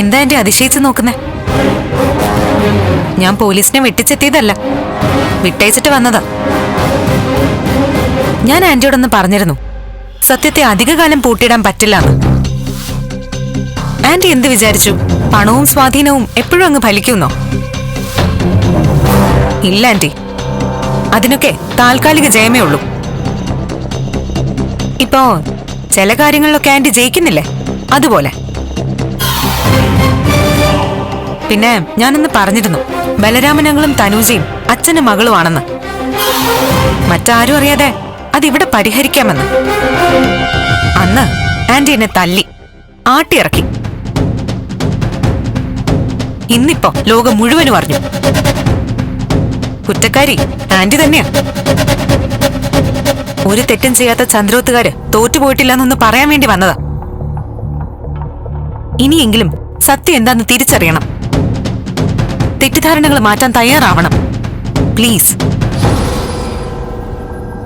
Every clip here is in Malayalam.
എന്താ എന്റെ അതിശയിച്ച് നോക്കുന്നേ? ഞാൻ പോലീസിനെ വെട്ടിച്ചെത്തിയതല്ല. വിട്ടയച്ചിട്ട് വന്നതാ. ഞാൻ ആന്റിയോടൊന്ന് പറഞ്ഞിരുന്നു. സത്യത്തെ അധികകാലം പൂട്ടിയിടാൻ പറ്റില്ല ആന്റി എന്ത് വിചാരിച്ചു? പണവും സ്വാധീനവും എപ്പോഴും അങ്ങ് ഫലിക്കുന്നോ? ഇല്ല ആന്റി. അതിനൊക്കെ താൽക്കാലിക ജയമേ ഉള്ളൂ. ഇപ്പോ ചില കാര്യങ്ങളിലൊക്കെ ആന്റി ജയിക്കുന്നില്ലേ? അതുപോലെ. പിന്നെ ഞാനന്ന് പറഞ്ഞിരുന്നു ബലരാമനങ്ങളും തനൂജയും അച്ഛനും മകളുമാണെന്ന്. മറ്റാരും അറിയാതെ അതിവിടെ പരിഹരിക്കാമെന്ന്. അന്ന് ആന്റി എന്നെ തല്ലി ആട്ടിയിറക്കി. ഇന്നിപ്പോ ലോകം മുഴുവനും അറിഞ്ഞു. കുറ്റക്കാരി ആന്റി തന്നെയാ. ഒരു തെറ്റും ചെയ്യാത്ത ചന്ദ്രോത്തുകാര് തോറ്റുപോയിട്ടില്ലെന്നൊന്ന് പറയാൻ വേണ്ടി വന്നതാ. ഇനിയെങ്കിലും സത്യം എന്താന്ന് തിരിച്ചറിയണം. തെറ്റിദ്ധാരണകൾ മാറ്റാൻ തയ്യാറാവണം. പ്ലീസ്.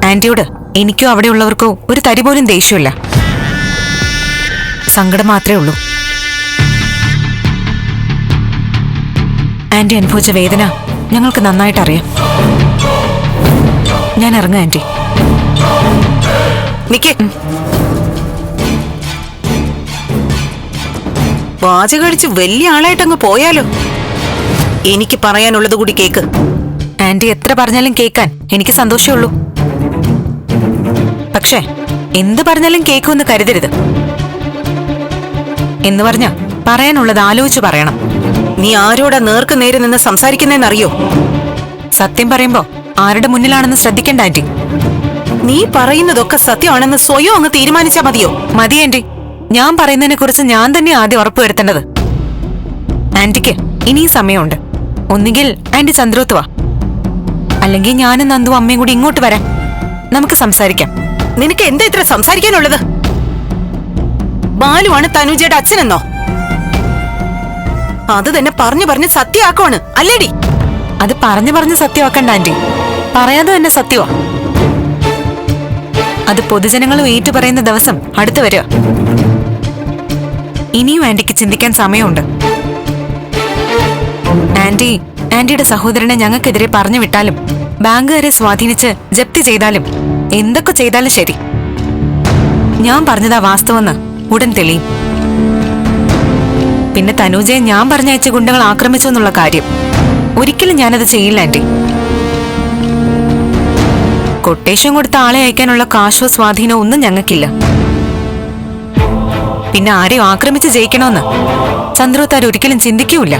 ആന്റിയോട് എനിക്കോ അവിടെയുള്ളവർക്കോ ഒരു തരി പോലും ദേഷ്യമില്ല. സങ്കടം മാത്രമേ ഉള്ളൂ. ആന്റി അനുഭവിച്ച വേദന ഞങ്ങൾക്ക് നന്നായിട്ട് അറിയാം. ഞാൻ ഇറങ്ങാം ആന്റി. നിക്ക്. വാചകടിച്ച് വലിയ ആളായിട്ടങ്ങ് പോയാലോ? എനിക്ക് പറയാനുള്ളത് കൂടി കേക്ക്. ആന്റി എത്ര പറഞ്ഞാലും കേൾക്കാൻ എനിക്ക് സന്തോഷമുള്ളൂ പക്ഷേ എന്ത് പറഞ്ഞാലും കേൾക്കുമെന്ന് കരുതരുത്. എന്ന് പറഞ്ഞ പറയാനുള്ളത് ആലോചിച്ച് പറയണം. നീ ആരോടാ നേർക്ക് നേരെ നിന്ന് സംസാരിക്കുന്നതെന്നറിയോ സത്യം പറയുമ്പോ ആരുടെ മുന്നിലാണെന്ന് ശ്രദ്ധിക്കണ്ട ആന്റി. നീ പറയുന്നതൊക്കെ സത്യമാണെന്ന് സ്വയം അങ്ങ് തീരുമാനിച്ചാ മതിയോ? മതി ആന്റി. ഞാൻ പറയുന്നതിനെ കുറിച്ച് ഞാൻ തന്നെ ആദ്യം ഉറപ്പുവരുത്തേണ്ടത്. ആന്റിക്ക് ഇനിയും സമയമുണ്ട്. ഒന്നുകിൽ ആന്റി ചന്ദ്രോത്ത് വാ. അല്ലെങ്കിൽ ഞാനും നന്ദു അമ്മയും കൂടി ഇങ്ങോട്ട് വരാം. നമുക്ക് സംസാരിക്കാം. നിനക്ക് എന്താ ഇത്ര സംസാരിക്കാനുള്ളത്? ബാലുവാണ് തനുജയുടെ അച്ഛനെന്നോ? അത് തന്നെ പറഞ്ഞു പറഞ്ഞ് സത്യമാക്കുവാണ്. അല്ലേടി? അത് പറഞ്ഞു പറഞ്ഞ് സത്യമാക്കണ്ട ആന്റി. പറയാതെ തന്നെ സത്യമാ. അത് പൊതുജനങ്ങളും ഏറ്റു പറയുന്ന ദിവസം അടുത്തു വരിക. ഇനിയും ആന്റിക്ക് ചിന്തിക്കാൻ സമയമുണ്ട്. ആന്റി ആന്റിയുടെ സഹോദരനെ ഞങ്ങൾക്കെതിരെ പറഞ്ഞു വിട്ടാലും ബാങ്കുകാരെ സ്വാധീനിച്ച് ജപ്തി ചെയ്താലും എന്തൊക്കെ ചെയ്താലും ശരി. ഞാൻ പറഞ്ഞതാ വാസ്തവെന്ന് ഉടൻ തെളിയും. പിന്നെ തനൂജയെ ഞാൻ പറഞ്ഞയച്ച ഗുണ്ടകൾ ആക്രമിച്ചു എന്നുള്ള കാര്യം. ഒരിക്കലും ഞാനത് ചെയ്യില്ല ആന്റി. കൊട്ടേഷൻ കൊടുത്ത ആളെ അയക്കാനുള്ള കാശോ സ്വാധീനോ ഒന്നും ഞങ്ങൾക്കില്ല. പിന്നെ ആരെയും ആക്രമിച്ച് ജയിക്കണമെന്ന് ചന്ദ്രോത്താർ ഒരിക്കലും ചിന്തിക്കൂല